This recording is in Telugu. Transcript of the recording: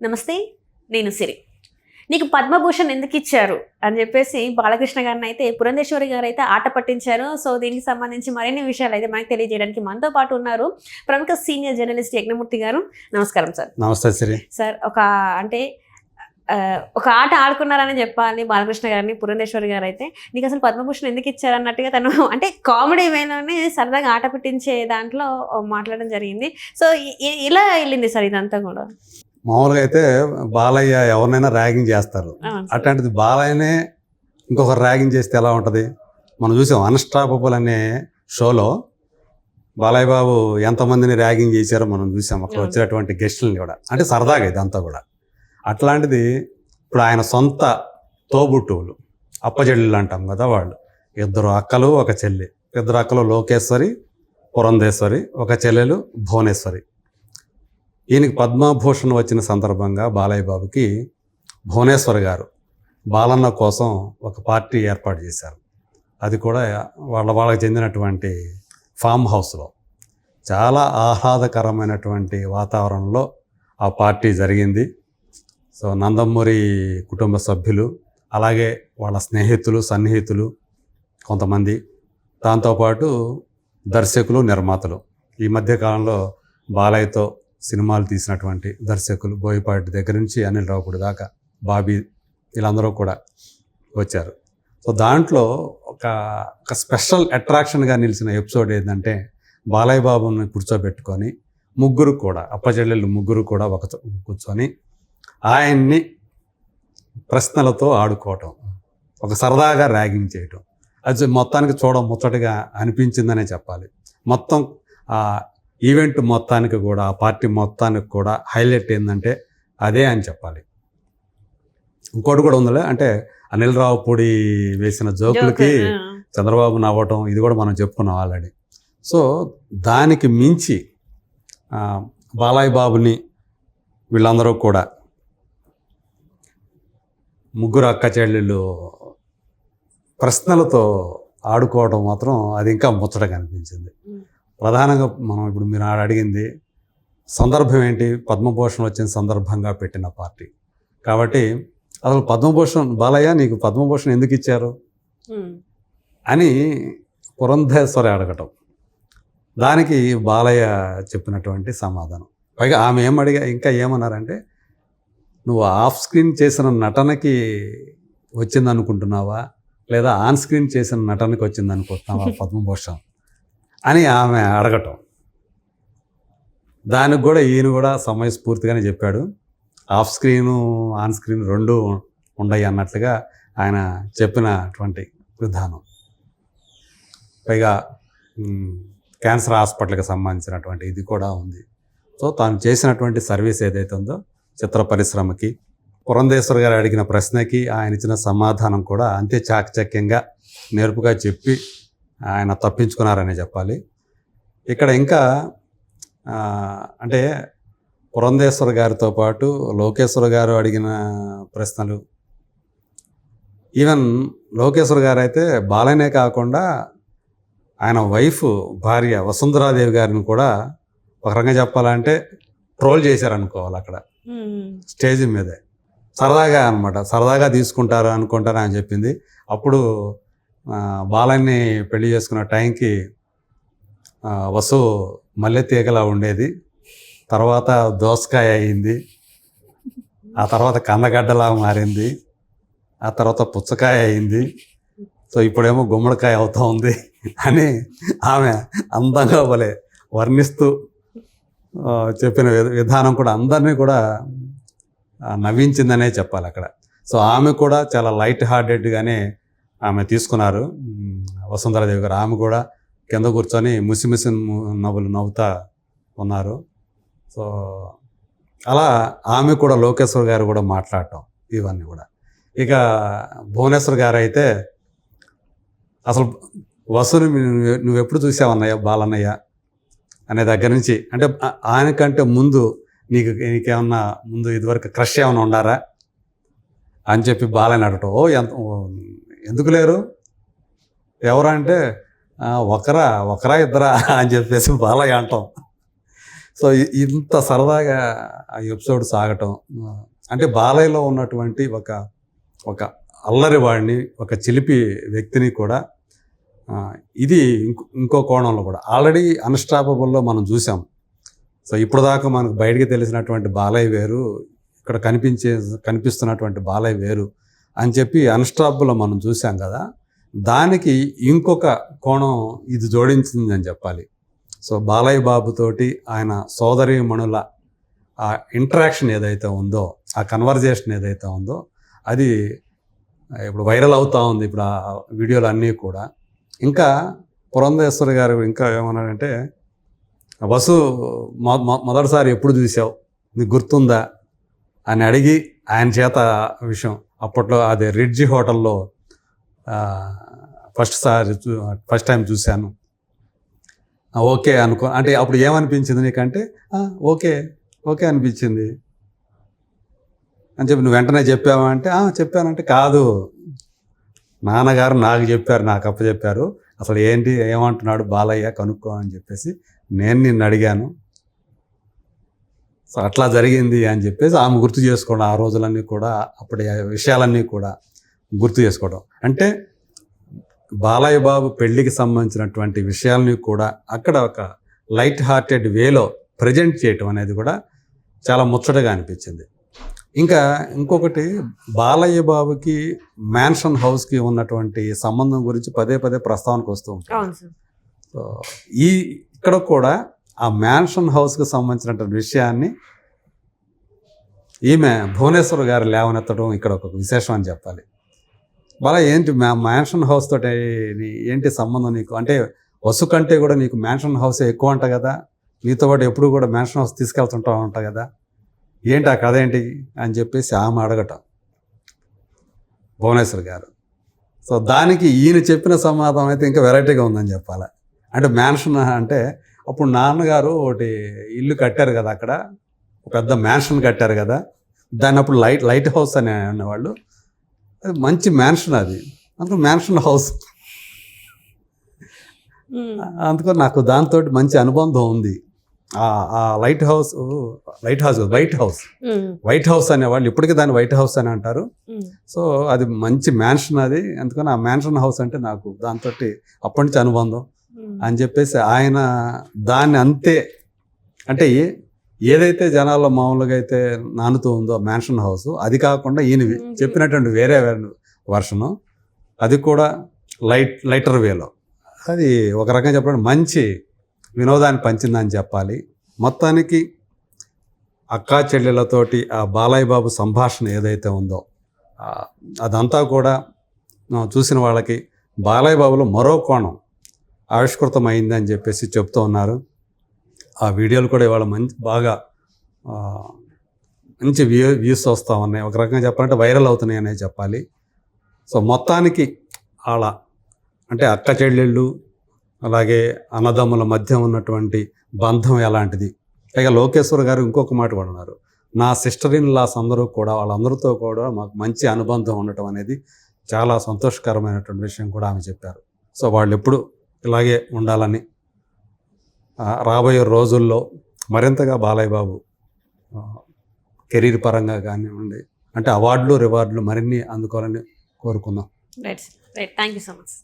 నమస్తే నేను సిరి. నీకు పద్మభూషణ్ ఎందుకు ఇచ్చారు? అని చెప్పేసి బాలకృష్ణ గారిని అయితే పురంధేశ్వరి గారు అయితే ఆట పట్టించారు. సో దీనికి సంబంధించి మరిన్ని విషయాలు అయితే మనకు తెలియజేయడానికి మనతో పాటు ఉన్నారు ప్రముఖ సీనియర్ జర్నలిస్ట్ యజ్ఞమూర్తి గారు. నమస్కారం సార్. నమస్తే సిరి. సార్ ఒక అంటే ఒక ఆట ఆడుకున్నారని చెప్పాలి బాలకృష్ణ గారిని పురంధేశ్వరి గారు అయితే. నీకు అసలు పద్మభూషణ్ ఎందుకు ఇచ్చారు అన్నట్టుగా తను అంటే కామెడీ వేలోనే సరదాగా ఆట పెట్టించే దాంట్లో మాట్లాడడం జరిగింది. సో ఇలా వెళ్ళింది సార్ ఇదంతా కూడా? మామూలుగా అయితే బాలయ్య ఎవరినైనా ర్యాగింగ్ చేస్తారు. అట్లాంటిది బాలయ్యనే ఇంకొకరు ర్యాగింగ్ చేస్తే ఎలా ఉంటుంది? మనం చూసాం అన్స్టాపబుల్ అనే షోలో బాలయ్య బాబు ఎంతమందిని ర్యాగింగ్ చేశారో మనం చూసాం. అక్కడ. వచ్చినటువంటి గెస్టులని కూడా. అంటే సరదాగా ఇదంతా కూడా. అట్లాంటిది ఇప్పుడు ఆయన సొంత తోబుట్టువులు అప్పజెళ్ళు అంటాం కదా వాళ్ళు. ఇద్దరు అక్కలు ఒక చెల్లి. ఇద్దరు అక్కలు లోకేశ్వరి పురంధేశ్వరి ఒక చెల్లెలు భువనేశ్వరి. ఈయనకి పద్మభూషణ్ వచ్చిన సందర్భంగా బాలయ్య బాబుకి భువనేశ్వర్ గారు బాలన్న కోసం ఒక పార్టీ ఏర్పాటు చేశారు. అది కూడా వాళ్ళ వాళ్ళకి చెందినటువంటి ఫామ్ హౌస్లో. చాలా ఆహ్లాదకరమైనటువంటి వాతావరణంలో ఆ పార్టీ జరిగింది. సో నందమూరి కుటుంబ సభ్యులు అలాగే వాళ్ళ స్నేహితులు సన్నిహితులు కొంతమంది. దాంతోపాటు దర్శకులు నిర్మాతలు. ఈ మధ్యకాలంలో బాలయ్యతో సినిమాలు తీసినటువంటి దర్శకులు బోయపాటి దగ్గర నుంచి అనిల్ రావుపూడి దాకా బాబీ వీళ్ళందరూ కూడా వచ్చారు. సో దాంట్లో ఒక ఒక స్పెషల్ అట్రాక్షన్గా నిలిచిన ఎపిసోడ్ ఏంటంటే బాలయ్య బాబుని కూర్చోబెట్టుకొని ముగ్గురు కూడా అప్పచెల్లెళ్ళు ముగ్గురు కూడా ఒక కూర్చొని ఆయన్ని ప్రశ్నలతో ఆడుకోవటం ఒక సరదాగా ర్యాగింగ్ చేయటం. అది మొత్తానికి చూడ ముచ్చటగా అనిపించిందనే చెప్పాలి. మొత్తం ఈవెంట్ మొత్తానికి కూడా ఆ పార్టీ మొత్తానికి కూడా హైలైట్ ఏంటంటే అదే అని చెప్పాలి ఇంకోటి కూడా ఉందిలే అంటే అనిల్ రావుపూడి వేసిన జోకులకి. చంద్రబాబు నవ్వటం ఇది కూడా మనం చెప్పుకున్నాం ఆల్రెడీ సో దానికి మించి ఆ, బాలయ్య బాబుని వీళ్ళందరూ కూడా ముగ్గురు అక్క చెల్లెళ్ళు ప్రశ్నలతో ఆడుకోవడం మాత్రం అది ఇంకా ముచ్చటగా అనిపించింది. ప్రధానంగా మనం ఇప్పుడు మీరు ఆడ అడిగింది సందర్భం ఏంటి? పద్మభూషణ్ వచ్చిన సందర్భంగా పెట్టిన పార్టీ. కాబట్టి అసలు పద్మభూషణ్ బాలయ్య నీకు పద్మభూషణ్ ఎందుకు ఇచ్చారు. అని పురంధేశ్వరి అడగటం. దానికి బాలయ్య చెప్పినటువంటి సమాధానం. పైగా ఆమె ఏం అడిగా ఇంకా ఏమన్నారంటే నువ్వు ఆఫ్ స్క్రీన్ చేసిన నటనకి వచ్చింది అనుకుంటున్నావా లేదా ఆన్ స్క్రీన్ చేసిన నటనకి వచ్చింది అనుకుంటున్నావా పద్మభూషణ్? అని ఆమె అడగటం. దానికి కూడా ఈయన కూడా సమయస్ఫూర్తిగానే చెప్పాడు. ఆఫ్ స్క్రీను ఆన్ స్క్రీన్ రెండు ఉండయి అన్నట్లుగా ఆయన చెప్పినటువంటి విధానం. పైగా క్యాన్సర్ హాస్పిటల్కి సంబంధించినటువంటి ఇది కూడా ఉంది. సో తాను చేసినటువంటి సర్వీస్ ఏదైతే ఉందో చిత్ర పరిశ్రమకి పురంధేశ్వర్ గారు అడిగిన ప్రశ్నకి ఆయన ఇచ్చిన సమాధానం కూడా అంతే చాకచక్యంగా నేర్పుగా చెప్పి ఆయన తప్పించుకున్నారనే చెప్పాలి. ఇక్కడ ఇంకా అంటే పురంధేశ్వర్ గారితో పాటు లోకేశ్వర్ గారు అడిగిన ప్రశ్నలు. ఈవెన్ లోకేశ్వర్ గారు అయితే బాలనే కాకుండా ఆయన వైఫ్ భార్య వసుంధరాదేవి గారిని కూడా ఒక రకంగా చెప్పాలంటే ట్రోల్ చేశారనుకోవాలి అక్కడ. స్టేజ్ మీదే. సరదాగా అనమాట సరదాగా తీసుకుంటారు అనుకుంటారు అని చెప్పింది. అప్పుడు బాలన్ని పెళ్ళి చేసుకున్న టైంకి వసు మల్లె తీగలా ఉండేది. తర్వాత దోసకాయ అయింది. ఆ తర్వాత కందగడ్డలా మారింది. ఆ తర్వాత పుచ్చకాయ అయింది. సో ఇప్పుడేమో గుమ్మడికాయ అవుతూ ఉంది అని ఆమె అందంగా భలే వర్ణిస్తూ చెప్పిన విధానం కూడా అందరినీ కూడా నవ్వించిందనే చెప్పాలి అక్కడ. సో ఆమె కూడా చాలా లైట్ హార్టెడ్గానే ఆమె తీసుకున్నారు. వసుంధరాదేవి గారు ఆమె కూడా కింద కూర్చొని ముసిముసి నవ్వులు నవ్వుతా ఉన్నారు. సో అలా ఆమె కూడా లోకేశ్వర్ గారు కూడా మాట్లాడటం ఇవన్నీ కూడా. ఇక భువనేశ్వర్ గారు అయితే అసలు వసుని నువ్వు- చూసావన్నయ్య బాలన్నయ్య అనే దగ్గర నుంచి? అంటే ఆయనకంటే ముందు నీకు నీకేమన్నా ముందు ఇదివరకు క్రష్ ఏమైనా ఉండారా? అని చెప్పి బాలని అడటం ఓ ఎంత ఎందుకు లేరు? ఎవరా అంటే ఒకరా ఒకరా ఇద్దరా అని చెప్పేసి బాలయ్య అంటాం. సో ఇంత సరదాగా ఆ ఎపిసోడ్ సాగటం అంటే బాలయ్యలో ఉన్నటువంటి ఒక ఒక అల్లరి వాడిని ఒక చిలిపి వ్యక్తిని కూడా ఇది ఇంకో ఇంకో కోణంలో కూడా ఆల్రెడీ అన్స్టాపబుల్లో మనం చూసాం. సో ఇప్పుడు దాకా మనకు బయటికి తెలిసినటువంటి బాలయ్య వేరు ఇక్కడ కనిపించే కనిపిస్తున్నటువంటి బాలయ్య వేరు. అని చెప్పి అన్స్టాపబుల్లో మనం చూసాం కదా దానికి ఇంకొక కోణం ఇది జోడించింది అని చెప్పాలి. సో బాలయ్య బాబుతోటి ఆయన సోదరీమణుల ఆ ఇంటరాక్షన్ ఏదైతే ఉందో ఆ కన్వర్జేషన్ ఏదైతే ఉందో అది ఇప్పుడు వైరల్ అవుతూ ఉంది ఇప్పుడు ఆ వీడియోలు అన్నీ కూడా. ఇంకా పురంధేశ్వరి గారు ఇంకా ఏమన్నారంటే వసు మొ- మొదటిసారి ఎప్పుడు చూసావు? నీకు గుర్తుందా? అని అడిగి ఆయన చేత విషయం అప్పట్లో అదే రిడ్జి హోటల్లో ఫస్ట్ సారి చూ- ఫస్ట్ టైం చూశాను. ఓకే అనుకో అంటే అప్పుడు ఏమనిపించింది నీకంటే ఓకే ఓకే అనిపించింది. అని చెప్పి నువ్వు వెంటనే చెప్పావా అంటే చెప్పానంటే కాదు. నాన్నగారు నాకు చెప్పారు నాకు అప్ప చెప్పారు అసలు ఏంటి ఏమంటున్నాడు బాలయ్య కనుక్కో అని చెప్పేసి నేను నిన్ను అడిగాను. సో అట్లా జరిగింది అని చెప్పేసి ఆమె గుర్తు చేసుకోవడం ఆ రోజులన్నీ కూడా అప్పటి విషయాలన్నీ కూడా గుర్తు చేసుకోవడం. అంటే బాలయ్య బాబు పెళ్ళికి సంబంధించినటువంటి విషయాల్ని కూడా అక్కడ ఒక లైట్ హార్టెడ్ వేలో ప్రజెంట్ చేయటం అనేది కూడా చాలా ముచ్చటగా అనిపించింది. ఇంకా ఇంకొకటి బాలయ్య బాబుకి మ్యాన్షన్ హౌస్కి ఉన్నటువంటి సంబంధం గురించి పదే పదే ప్రస్తావనకు వస్తూ ఉంటుంది. సో ఈ ఇక్కడ కూడా ఆ మ్యాన్షన్ హౌస్కి సంబంధించినటువంటి విషయాన్ని ఈమె భువనేశ్వర్ గారు లేవనెత్తడం ఇక్కడ ఒక విశేషం అని చెప్పాలి. బాలా ఏంటి మ్యా మ్యాన్షన్ హౌస్ తోటి నీ- ఏంటి సంబంధం నీకు? అంటే వసు కంటే కూడా నీకు మ్యాన్షన్ హౌస్ ఎక్కువ అంట కదా? నీతో పాటు ఎప్పుడు కూడా మ్యాన్షన్ హౌస్ తీసుకెళ్తుంటా అంట కదా? ఏంటి ఆ కథ ఏంటి అని చెప్పేసి ఆమె అడగటం భువనేశ్వర్ గారు. సో దానికి ఈయన చెప్పిన సమాధానం అయితే ఇంకా వెరైటీగా ఉందని చెప్పాలి. అంటే మ్యాన్షన్ అంటే అప్పుడు నాన్నగారు ఒకటి ఇల్లు కట్టారు కదా అక్కడ. ఒక పెద్ద మ్యాన్షన్ కట్టారు కదా. దాన్ని అప్పుడు లైట్ లైట్ హౌస్ అని అనేవాళ్ళు. అది మంచి మ్యాన్షన్ అది. అందులో మ్యాన్షన్ హౌస్. ఉమ్. అందుకని నాకు దాంతో మంచి అనుబంధం ఉంది. ఆ ఆ light house light house white house. White house అనేవాళ్ళు ఇప్పటికీ దాన్ని వైట్ హౌస్ అని అంటారు. సో అది మంచి మ్యాన్షన్ అది. అందుకని ఆ మ్యాన్షన్ హౌస్ అంటే నాకు దాంతో అప్పటి నుంచి అనుబంధం. అని చెప్పేసి ఆయన దాన్ని అంతే. అంటే ఏదైతే జనాల్లో మామూలుగా అయితే నానుతూ ఉందో మ్యాన్షన్ హౌస్ అది కాకుండా ఈయన వి- Mhm. చెప్పినటువంటి వేరే వర్షను అది కూడా లైట్ లైటర్ వేలో అది ఒక రకంగా చెప్పడం మంచి వినోదాన్ని పంచిందని చెప్పాలి. మొత్తానికి అక్కా చెల్లెలతోటి ఆ బాలయ్య బాబు సంభాషణ ఏదైతే ఉందో అదంతా కూడా చూసిన వాళ్ళకి బాలయ్య బాబులో మరో కోణం. ఆవిష్కృతమైందని చెప్పేసి చెప్తూ ఉన్నారు. ఆ వీడియోలు కూడా ఇవాళ మంచి బాగా మంచి వ్యూ వ్యూస్ వస్తూ ఉన్నాయి. ఒక రకంగా చెప్పాలంటే వైరల్ అవుతున్నాయి అనే చెప్పాలి. సో మొత్తానికి అలా అంటే అక్క చెల్లెళ్ళు అలాగే అన్నదమ్ముల మధ్య ఉన్నటువంటి బంధం ఎలాంటిది? పైగా లోకేశ్వర్ గారు ఇంకొక మాట కూడా ఉన్నారు నా సిస్టర్ ఇన్ లాస్ అందరూ కూడా వాళ్ళందరితో కూడా మాకు మంచి అనుబంధం ఉండటం అనేది చాలా సంతోషకరమైనటువంటి విషయం కూడా ఆమె చెప్పారు. సో వాళ్ళు ఎప్పుడు ఇలాగే ఉండాలని. రాబోయే రోజుల్లో మరింతగా బాలయ్య బాబు కెరీర్ పరంగా కానివ్వండి అంటే అవార్డులు రివార్డులు మరిన్ని అందుకోవాలని కోరుకుందాం. Right right thank you so much